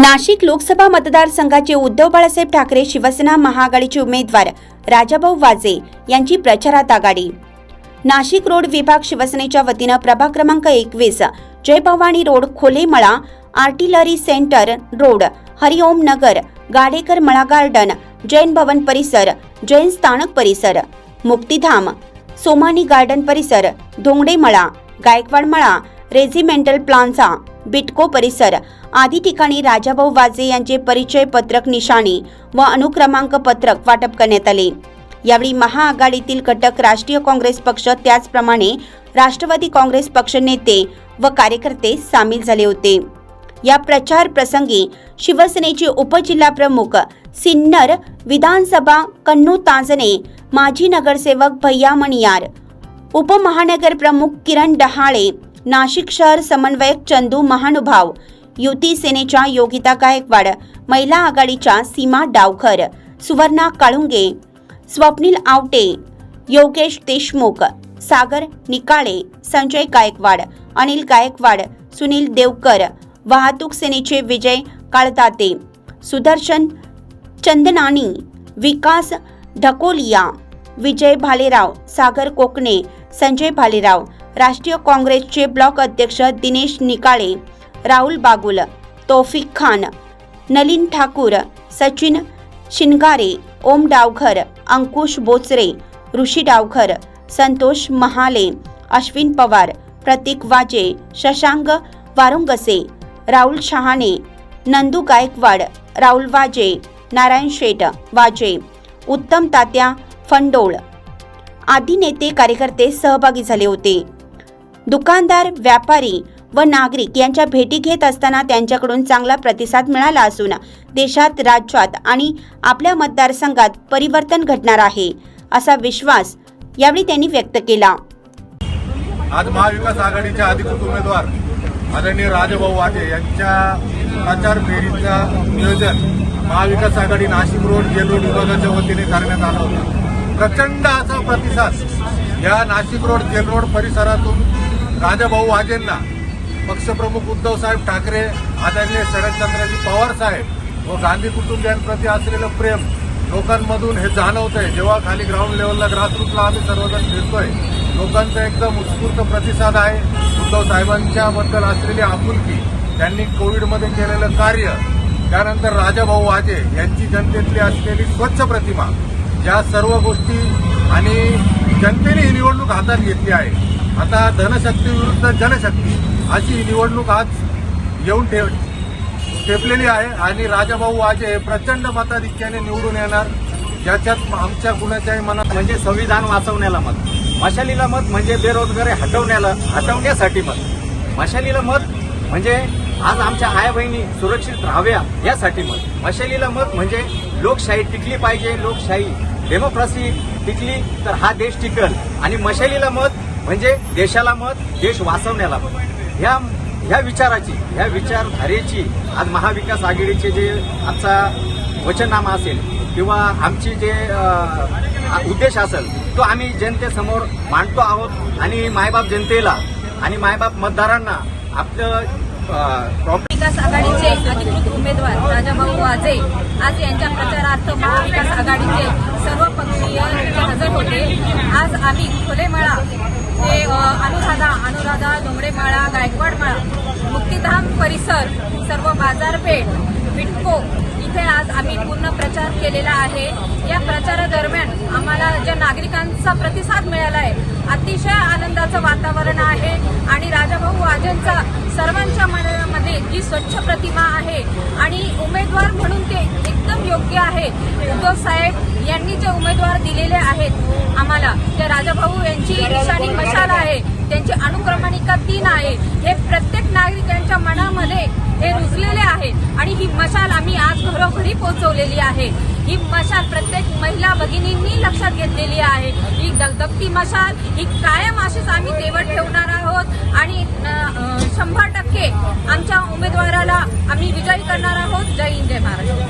नाशिक लोकसभा मतदारसंघाचे उद्धव बाळासाहेब ठाकरे शिवसेना महाआघाडीचे उमेदवार राजाभाऊ वाजे यांची प्रचारात आघाडी. नाशिक रोड विभाग शिवसेनेच्या वतीनं प्रभाग क्रमांक एकवीस Jai Bhavani road Kholemala artillery centre road Hariom Nagar Gadekar Mala garden Jain भवन परिसर जैन स्थानक परिसर मुक्तिधाम सोमानी गार्डन परिसर धोंगडे मळा गायकवाड मळा रेजिमेंटल प्लांझा बिटको परिसर. आदी ठिकाणी राजाभाऊ वाजे यांचे परिचय पत्रक निशाणी व अनुक्रमांक पत्रक वाटप करण्यात आले. यावेळी महाआघाडीतील घटक राष्ट्रीय काँग्रेस पक्ष त्याचप्रमाणे राष्ट्रवादी काँग्रेस पक्ष नेते व कार्यकर्ते सामील झाले होते. या प्रचार प्रसंगी शिवसेनेचे उपजिल्हाप्रमुख सिन्नर विधानसभा कन्नू तांजणे माजी नगरसेवक भैया मणियार उपमहानगर प्रमुख किरण डहाळे नाशिक शहर समन्वयक चंदू महानुभाव युती सेनेच्या योगिता गायकवाड महिला आघाडीच्या सीमा डावखर सुवर्णा काळुंगे स्वप्नील आवटे योगेश देशमुख सागर निकाळे संजय गायकवाड अनिल गायकवाड सुनील देवकर वाहतूक सेनेचे विजय काळदाते सुदर्शन चंदनानी विकास ढकोलिया विजय भालेराव सागर कोकणे संजय भालेराव राष्ट्रीय काँग्रेसचे ब्लॉक अध्यक्ष दिनेश निकाळे राहुल बागुल तौफिक खान नलिन ठाकूर सचिन शिनगारे ओम डावघर अंकुश बोचरे ऋषी डावघर संतोष महाले अश्विन पवार प्रतीक वाजे शशांक वारुंगसे राहुल शहाणे नंदू गायकवाड राहुल वाजे नारायण शेठ वाजे उत्तम तात्या फंडोळ आदी नेते कार्यकर्ते सहभागी झाले होते. दुकानदार व्यापारी व नागरिक यांच्या भेटी घेत असताना त्यांच्याकडून चांगला प्रतिसाद मिळाला असून देशात राज्यात आणि आपल्या मतदारसंघात परिवर्तन घडणार आहे असा विश्वास यावेळी त्यांनी व्यक्त केला. आज महाविकास आघाडीचे अधिकृत उमेदवार आदरणीय राजभाऊ वाजे यांच्या प्रचार फेरीचं नियोजन महाविकास आघाडी नाशिक रोड जेल विभागाच्या वतीने करण्यात आला होता. प्रचंड असा प्रतिसाद या नाशिक रोड जेल रोड परिसरातून राजाभाऊ वाजेंना पक्षप्रमुख उद्धव साहेब ठाकरे आदरणीय शरदचंद्रजी पवार साहेब व गांधी कुटुंबियांप्रती असलेलं प्रेम लोकांमधून हे जाणवतंय. जेव्हा खाली ग्राउंड लेवलला ग्रासरूटला आम्ही सर्वजण फिरतोय लोकांचा एकदम उत्स्फूर्त प्रतिसाद आहे. उद्धव साहेबांच्याबद्दल असलेली आपुलकी त्यांनी कोविडमध्ये केलेलं कार्य त्यानंतर राजाभाऊ वाजे यांची जनतेतली असलेली स्वच्छ प्रतिमा या सर्व गोष्टी आणि जनतेने ही निवडणूक हातात घेतली आहे. आता धनशक्ती विरुद्ध जनशक्ती अशी निवडणूक आज येऊन ठेव ठेपलेली आहे आणि राजाभाऊ वाजे हे प्रचंड मताधिक्याने निवडून येणार. ज्याच्यात आमच्या कुणाच्याही मनात म्हणजे संविधान वाचवण्याला मत मशालीला मत म्हणजे बेरोजगारी हटवण्याला हटवण्यासाठी मत. मशालीला मत म्हणजे आज आमच्या आया बहिणी सुरक्षित राहाव्या यासाठी मत. मशालीला मत म्हणजे लोकशाही टिकली पाहिजे लोकशाही डेमोक्रेसी टिकली तर हा देश टिकल. आणि मशालीला मत म्हणजे देशाला मत देश वाचवण्याला मत. ह्या ह्या विचाराची ह्या विचारधारेची आज महाविकास आघाडीचे जे आमचा वचननामा असेल किंवा आमची जे उद्देश असेल तो आम्ही जनतेसमोर मांडतो आहोत आणि मायबाप जनतेला आणि मायबाप मतदारांना आपलं महाविकास आघाडीचे अधिकृत उमेदवार राजाभाऊ वाजे आज यांच्या प्रचारार्थ महाविकास आघाडीचे सर्व पक्षीय हजर होते. आज आम्ही खोलेमळा ते अनुराधा अनुराधा डोंगरेमाळा गायकवाडमाळा मुक्तिधाम परिसर सर्व बाजारपेठ बिटको इथे आज आम्ही पूर्ण प्रचार केलेला आहे. या प्रचारादरम्यान आम्हाला ज्या नागरिकांचा प्रतिसाद मिळाला आहे अतिशय आनंदाचं वातावरण आहे आणि राजाभाऊ वाजेंचा सर्वांच्या मनामध्ये जी स्वच्छ प्रतिमा आहे. आणि उमेदवार म्हणून ते योग्य आहे. उद्धव साहेब यांनी जे उमेदवार दिलेले आहेत आम्हाला ते राजाभाऊ यांची निशाणी मशाल आहे? त्यांची अनुक्रमणिका तीन आहे. हे प्रत्येक नागरिकांच्या मनामध्ये हे रुजलेले आहे आणि ही मशाल आम्ही आज घरोघरी पोहोचवलेली आहे. ही मशाल प्रत्येक महिला भगिनींनी लक्षात घेतलेली आहे. ही दगदगती मशाल ही कायम अशीच आम्ही तेवट ठेवणार आहोत आणि शंभर टक्के आमच्या उमेदवाराला आम्ही विजयी करणार आहोत. जय हिंद जय महाराष्ट्र.